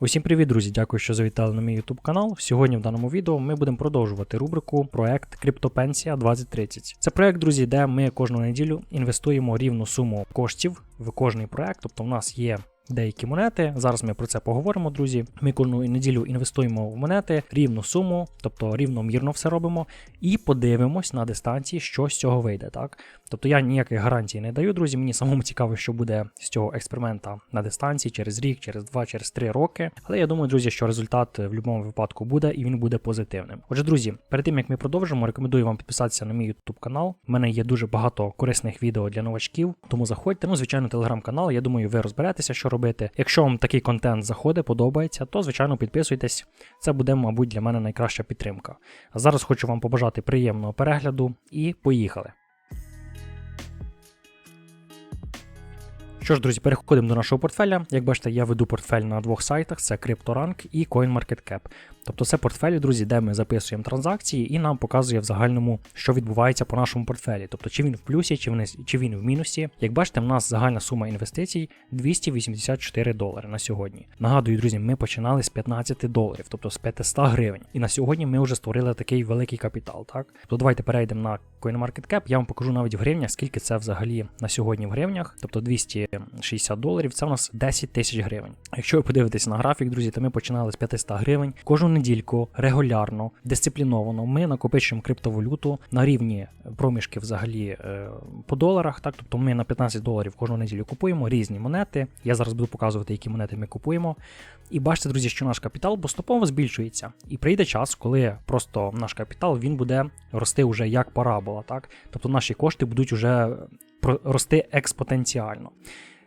Усім привіт, друзі! Дякую, що завітали на мій YouTube канал. Сьогодні в даному відео ми будемо продовжувати рубрику проект Криптопенсія 2030. Це проект, друзі, де ми кожну неділю інвестуємо рівну суму коштів в кожний проект. Тобто, в нас є деякі монети. Зараз ми про це поговоримо, друзі. Ми кожну неділю інвестуємо в монети рівну суму, тобто рівномірно все робимо, і подивимось на дистанції, що з цього вийде. Так, тобто я ніяких гарантій не даю, друзі. Мені самому цікаво, що буде з цього експеримента на дистанції через рік, через два, через три роки. Але я думаю, друзі, що результат в будь-якому випадку буде і він буде позитивним. Отже, друзі, перед тим як ми продовжимо, рекомендую вам підписатися на мій YouTube канал. У мене є дуже багато корисних відео для новачків, тому заходьте. Ну, звичайно, телеграм-канал. Я думаю, ви розберетеся, що робити. Якщо вам такий контент заходить, подобається, то звичайно підписуйтесь. Це буде, мабуть, для мене найкраща підтримка. А зараз хочу вам побажати приємного перегляду і поїхали. Що ж, друзі, переходимо до нашого портфеля. Як бачите, я веду портфель на двох сайтах: це CryptoRank і CoinMarketCap. Тобто це портфелі, друзі, де ми записуємо транзакції і нам показує в загальному, що відбувається по нашому портфелі. Тобто, чи він в плюсі, чи він, чи він в мінусі. Як бачите, в нас загальна сума інвестицій 284 долари на сьогодні. Нагадую, друзі, ми починали з 15 доларів, тобто з 500 гривень. І на сьогодні ми вже створили такий великий капітал. Так, то давайте перейдемо на CoinMarketCap. Я вам покажу навіть в гривнях, скільки це взагалі на сьогодні в гривнях. Тобто 260 доларів, це у нас 10 тисяч гривень. Якщо ви подивитесь на графік, друзі, то ми починали з 500 гривень. Кожну недільку регулярно, дисципліновано ми накопичуємо криптовалюту на рівні проміжки взагалі е, по доларах. Так, тобто ми на 15 доларів кожну неділю купуємо різні монети. Я зараз буду показувати, які монети ми купуємо. І бачите, друзі, що наш капітал поступово збільшується. І прийде час, коли просто наш капітал він буде рости вже як парабола. Так? Тобто наші кошти будуть вже рости експотенціально.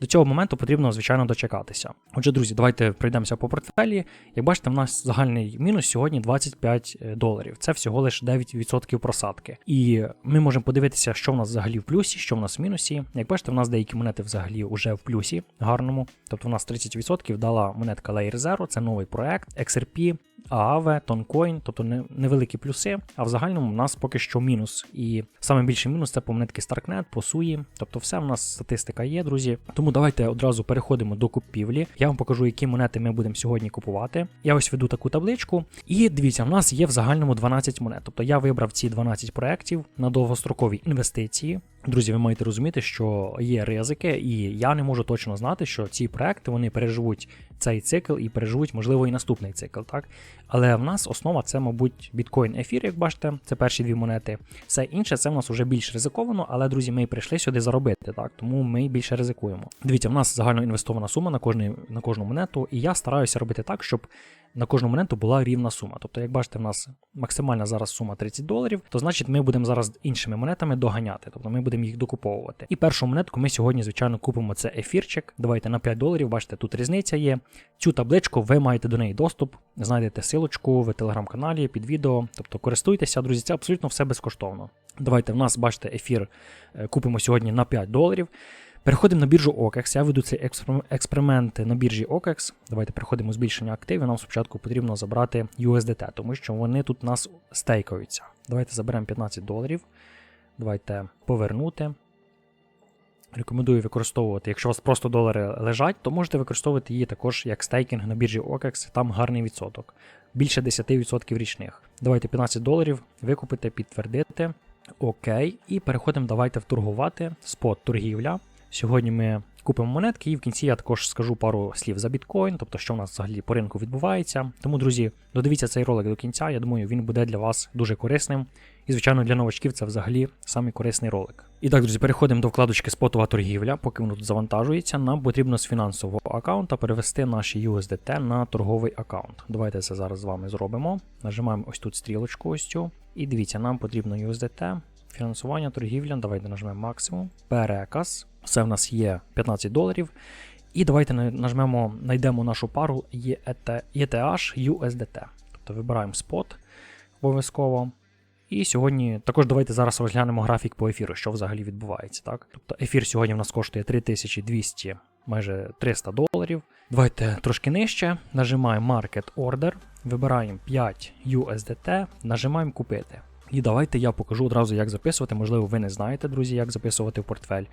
До цього моменту потрібно, звичайно, дочекатися. Отже, друзі, давайте пройдемося по портфелі. Як бачите, в нас загальний мінус сьогодні 25 доларів. Це всього лише 9% просадки. І ми можемо подивитися, що в нас взагалі в плюсі, що в нас в мінусі. Як бачите, в нас деякі монети взагалі вже в плюсі гарному. Тобто в нас 30% дала монетка Layer Zero, це новий проект, XRP. ААВ, Тонкоін, тобто невеликі плюси, а в загальному в нас поки що мінус. І саме більший мінус це по монетки Starknet, по суї. Тобто все в нас статистика є, друзі. Тому давайте одразу переходимо до купівлі. Я вам покажу, які монети ми будемо сьогодні купувати. Я ось веду таку табличку. І дивіться, в нас є в загальному 12 монет. Тобто я вибрав ці 12 проєктів на довгострокові інвестиції. Друзі, ви маєте розуміти, що є ризики, і я не можу точно знати, що ці проекти вони переживуть цей цикл і переживуть, можливо, і наступний цикл. так? Але в нас основа це, мабуть, біткоін ефір, як бачите, це перші дві монети. Все інше це в нас вже більш ризиковано, але, друзі, ми прийшли сюди заробити, так? Тому ми більше ризикуємо. Дивіться, в нас загально інвестована сума на кожну, на кожну монету, і я стараюся робити так, щоб на кожну монету була рівна сума. Тобто, як бачите, в нас максимальна зараз сума 30 доларів, то значить ми будемо зараз іншими монетами доганяти, тобто ми будемо їх докуповувати. І першу монетку ми сьогодні, звичайно, купимо це ефірчик. Давайте на 5 доларів, бачите, тут різниця є. Цю табличку ви маєте до неї доступ, знайдете силочку в телеграм-каналі під відео. Тобто користуйтеся, друзі, це абсолютно все безкоштовно. Давайте в нас, бачите, ефір е, купимо сьогодні на 5 доларів. Переходимо на біржу OKEX. Я веду цей експеримент на біржі OKEX. Давайте переходимо збільшення активів. Нам спочатку потрібно забрати USDT, тому що вони тут у нас стейкаються. Давайте заберемо 15 доларів. Давайте повернути. Рекомендую використовувати, якщо у вас просто долари лежать, то можете використовувати її також як стейкінг на біржі OKEX, там гарний відсоток. Більше 10% річних. Давайте 15 доларів викупити, підтвердити. Окей. І переходимо, давайте в торгувати. Спот торгівля. Сьогодні ми купимо монетки, і в кінці я також скажу пару слів за біткоін, тобто що в нас взагалі по ринку відбувається. Тому, друзі, додивіться цей ролик до кінця. Я думаю, він буде для вас дуже корисним. І, звичайно, для новачків це взагалі самий корисний ролик. І так, друзі, переходимо до вкладочки спотова торгівля. Поки воно тут завантажується, нам потрібно з фінансового аккаунта перевести наші USDT на торговий аккаунт. Давайте це зараз з вами зробимо. Нажимаємо ось тут стрілочку, ось цю. І дивіться, нам потрібно USDT. Фінансування, торгівля, давайте нажмемо максимум. Переказ. Це в нас є 15 доларів. І давайте нажмемо, знайдемо нашу пару ETH USDT. Тобто вибираємо спот обов'язково. І сьогодні також давайте зараз розглянемо графік по ефіру, що взагалі відбувається. так? Тобто ефір сьогодні в нас коштує 3200, майже 300 доларів. Давайте трошки нижче. Нажимаємо Market Order, вибираємо 5 USDT, нажимаємо купити. І давайте я покажу одразу, як записувати. Можливо, ви не знаєте, друзі, як записувати в портфель.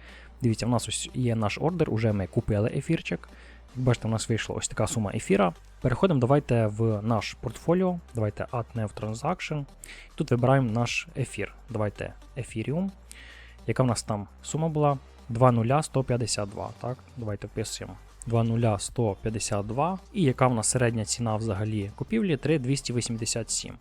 Дивіться, в нас ось є наш ордер, уже ми купили ефірчик. Як бачите, у нас вийшла ось така сума ефіра. Переходимо давайте в наш портфоліо. Давайте Add New Transaction. Тут вибираємо наш ефір. Давайте Ethereum. Яка в нас там сума була? 20152. Так, давайте вписуємо. 20152. І яка в нас середня ціна взагалі купівлі? 3287.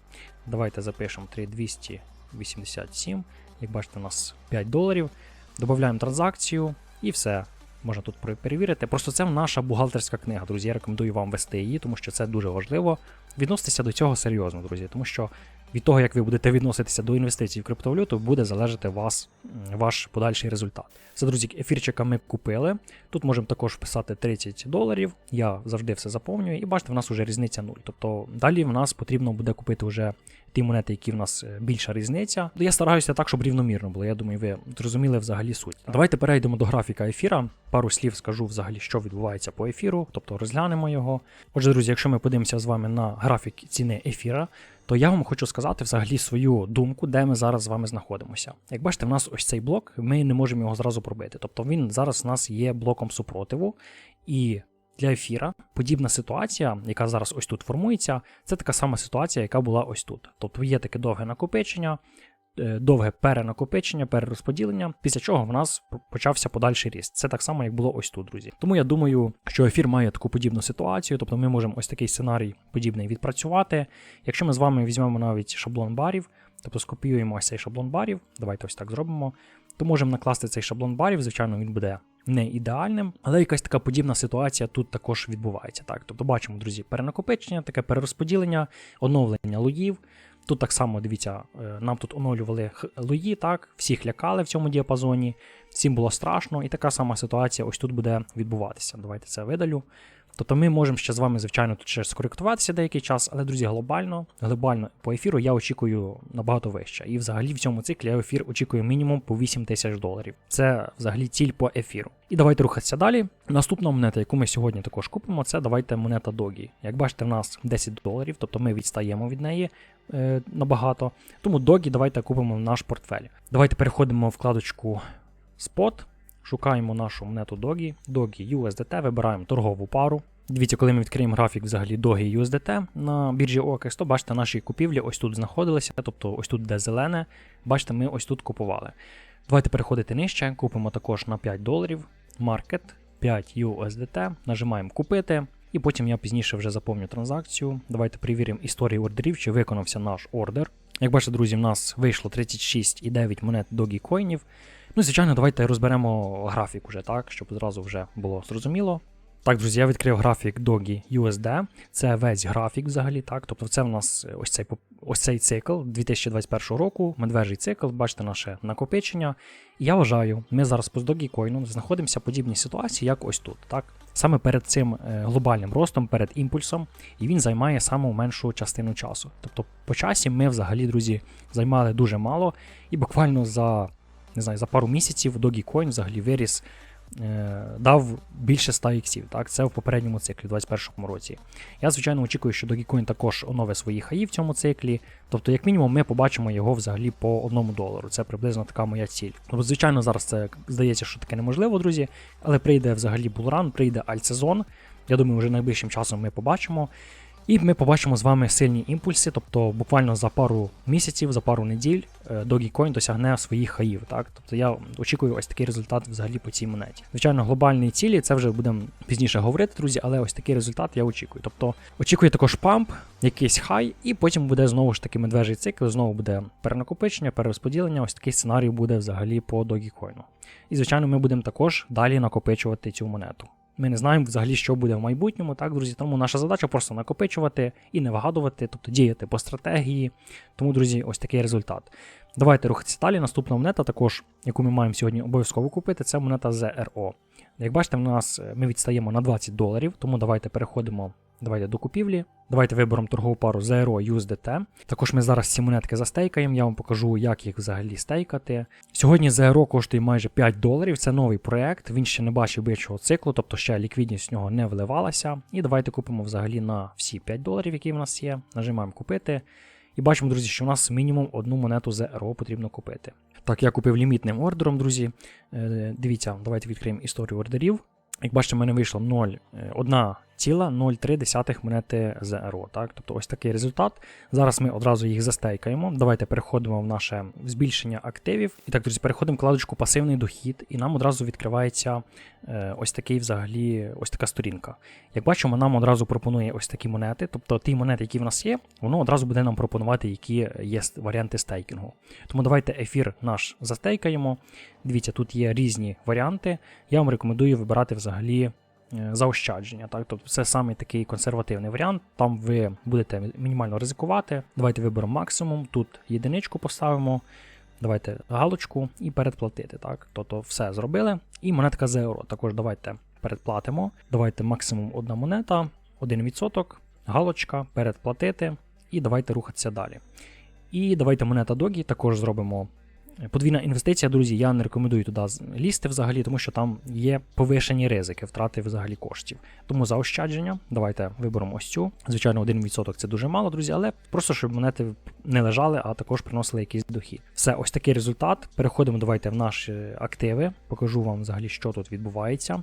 Давайте запишемо 3287. Як бачите, у нас 5 доларів. Додаємо транзакцію і все. Можна тут перевірити. Просто це наша бухгалтерська книга, друзі. Я рекомендую вам вести її, тому що це дуже важливо. Відноситися до цього серйозно, друзі, тому що від того, як ви будете відноситися до інвестицій в криптовалюту, буде залежати вас, ваш подальший результат. Це, друзі, ефірчика ми купили. Тут можемо також вписати 30 доларів. Я завжди все заповнюю, і бачите, в нас вже різниця 0. Тобто далі в нас потрібно буде купити вже ті монети, які в нас е, більша різниця. Я стараюся так, щоб рівномірно було. Я думаю, ви зрозуміли взагалі суть. Давайте перейдемо до графіка ефіра. Пару слів скажу взагалі, що відбувається по ефіру, тобто розглянемо його. Отже, друзі, якщо ми подивимося з вами на графік ціни ефіра, то я вам хочу сказати взагалі свою думку, де ми зараз з вами знаходимося. Як бачите, в нас ось цей блок, ми не можемо його зразу пробити. Тобто він зараз в нас є блоком супротиву, і для ефіра подібна ситуація, яка зараз ось тут формується, це така сама ситуація, яка була ось тут. Тобто є таке довге накопичення, довге перенакопичення, перерозподілення, після чого в нас почався подальший ріст. Це так само, як було ось тут, друзі. Тому я думаю, що ефір має таку подібну ситуацію, тобто ми можемо ось такий сценарій подібний відпрацювати. Якщо ми з вами візьмемо навіть шаблон барів, тобто скопіюємо ось цей шаблон барів, давайте ось так зробимо, то можемо накласти цей шаблон барів, звичайно, він буде не ідеальним, але якась така подібна ситуація тут також відбувається. Так, тобто бачимо, друзі, перенакопичення, таке перерозподілення, оновлення лоїв. Тут так само дивіться, е, нам тут оновлювали лої, так, всіх лякали в цьому діапазоні, всім було страшно, і така сама ситуація ось тут буде відбуватися. Давайте це видалю. Тобто ми можемо ще з вами, звичайно, тут ще скоректуватися деякий час, але, друзі, глобально, глобально по ефіру я очікую набагато вище. І взагалі в цьому циклі я ефір очікую мінімум по 8 тисяч доларів. Це взагалі ціль по ефіру. І давайте рухатися далі. Наступна монета, яку ми сьогодні також купимо, це давайте монета Догі. Як бачите, в нас 10 доларів, тобто ми відстаємо від неї е, набагато. Тому Догі давайте купимо наш портфель. Давайте переходимо в вкладочку Spot. Шукаємо нашу монету Dogi, Dogi USDT, вибираємо торгову пару. Дивіться, коли ми відкриємо графік взагалі Dogi USDT на біржі OKX, то бачите, наші купівлі ось тут знаходилися, тобто ось тут де зелене, бачите, ми ось тут купували. Давайте переходити нижче, купимо також на 5 доларів, Market 5 USDT, нажимаємо купити, і потім я пізніше вже заповню транзакцію. Давайте перевіримо історію ордерів, чи виконався наш ордер. Як бачите, друзі, в нас вийшло 36,9 монет Dogi коїнів. Ну, звичайно, давайте розберемо графік уже, так, щоб одразу вже було зрозуміло. Так, друзі, я відкрив графік Dogi USD. Це весь графік взагалі, так. Тобто це в нас ось цей, ось цей цикл 2021 року, медвежий цикл, бачите наше накопичення. І я вважаю, ми зараз по Dogecoin знаходимося в подібній ситуації, як ось тут. так. Саме перед цим е, глобальним ростом, перед імпульсом, і він займає саму меншу частину часу. Тобто по часі ми взагалі, друзі, займали дуже мало, і буквально за не знаю, за пару місяців Dogecoin взагалі виріс, е, дав більше 100 іксів. Так, це в попередньому циклі, у 2021 році. Я, звичайно, очікую, що Dogecoin також оновить свої хаї в цьому циклі. Тобто, як мінімум, ми побачимо його взагалі по одному долару. Це приблизно така моя ціль. Тобто, звичайно, зараз це здається, що таке неможливо, друзі, але прийде взагалі булран, прийде альтсезон. Я думаю, вже найближчим часом ми побачимо. І ми побачимо з вами сильні імпульси, тобто буквально за пару місяців, за пару неділь е, Dogecoin досягне своїх хаїв. Так? Тобто я очікую ось такий результат взагалі по цій монеті. Звичайно, глобальні цілі, це вже будемо пізніше говорити, друзі, але ось такий результат я очікую. Тобто очікую також памп, якийсь хай, і потім буде знову ж таки медвежий цикл, знову буде перенакопичення, перерозподілення. Ось такий сценарій буде взагалі по Dogecoin. І звичайно, ми будемо також далі накопичувати цю монету. Ми не знаємо взагалі, що буде в майбутньому, так, друзі. Тому наша задача просто накопичувати і не вигадувати, тобто діяти по стратегії. Тому, друзі, ось такий результат. Давайте рухатися далі. Наступна монета, також, яку ми маємо сьогодні обов'язково купити, це монета ZRO. Як бачите, в нас е, ми відстаємо на 20 доларів, тому давайте переходимо Давайте до купівлі. Давайте виберемо торгову пару Zero USDT. Також ми зараз ці монетки застейкаємо, я вам покажу, як їх взагалі стейкати. Сьогодні Zero коштує майже 5 доларів, це новий проект, він ще не бачив більшого циклу, тобто ще ліквідність в нього не вливалася. І давайте купимо взагалі на всі 5 доларів, які в нас є. Нажимаємо купити. І бачимо, друзі, що у нас мінімум одну монету ZRO потрібно купити. Так, я купив лімітним ордером, друзі. Е, дивіться, давайте відкриємо історію ордерів. Як бачите, в мене вийшло 0, 1 е, Ціла 0,3 монети ЗРО. Так? Тобто ось такий результат. Зараз ми одразу їх застейкаємо. Давайте переходимо в наше збільшення активів. І так, друзі, переходимо в вкладочку пасивний дохід, і нам одразу відкривається е, ось такий взагалі ось така сторінка. Як бачимо, нам одразу пропонує ось такі монети, тобто ті монети, які в нас є, воно одразу буде нам пропонувати, які є варіанти стейкінгу. Тому давайте ефір наш застейкаємо. Дивіться, тут є різні варіанти. Я вам рекомендую вибирати взагалі заощадження. Так? Тобто це саме такий консервативний варіант. Там ви будете мінімально ризикувати. Давайте виберемо максимум. Тут єдиничку поставимо. Давайте галочку і передплатити. Так? Тобто все зробили. І монетка за euro. Також давайте передплатимо. Давайте максимум одна монета, 1%, галочка, передплатити. І давайте рухатися далі. І давайте монета Догі також зробимо Подвійна інвестиція, друзі, я не рекомендую туди лізти взагалі, тому що там є повишені ризики втрати взагалі коштів. Тому заощадження, давайте виберемо ось цю. Звичайно, 1% це дуже мало, друзі, але просто щоб монети не лежали, а також приносили якийсь дохід. Все, ось такий результат. Переходимо давайте в наші активи. Покажу вам взагалі, що тут відбувається.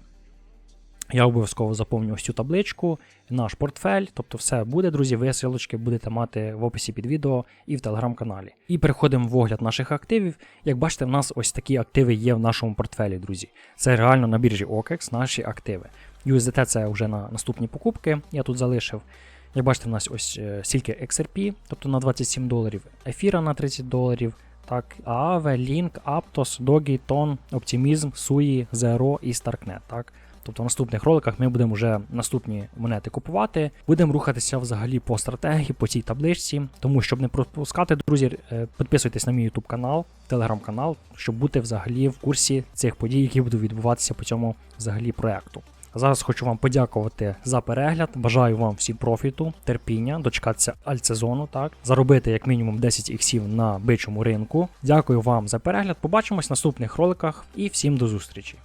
Я обов'язково заповню ось цю табличку, наш портфель, тобто все буде, друзі. Ви силочки будете мати в описі під відео і в телеграм-каналі. І переходимо в огляд наших активів. Як бачите, в нас ось такі активи є в нашому портфелі, друзі. Це реально на біржі OKEX наші активи. USDT це вже на наступні покупки, я тут залишив. Як бачите, в нас ось е, стільки XRP, тобто на 27 доларів, Ефіра на 30 доларів. Так, Aave, Link, Aptos, Dogi, Ton, Optimism, Sui, Zero і Starknet. Так. Тобто в наступних роликах ми будемо вже наступні монети купувати. Будемо рухатися взагалі по стратегії, по цій табличці. Тому, щоб не пропускати, друзі, е, підписуйтесь на мій YouTube канал, телеграм-канал, щоб бути взагалі в курсі цих подій, які будуть відбуватися по цьому взагалі проекту. Зараз хочу вам подякувати за перегляд. Бажаю вам всім профіту, терпіння, дочекатися альтсезону, так, заробити як мінімум 10 іксів на бичому ринку. Дякую вам за перегляд. Побачимось в наступних роликах і всім до зустрічі.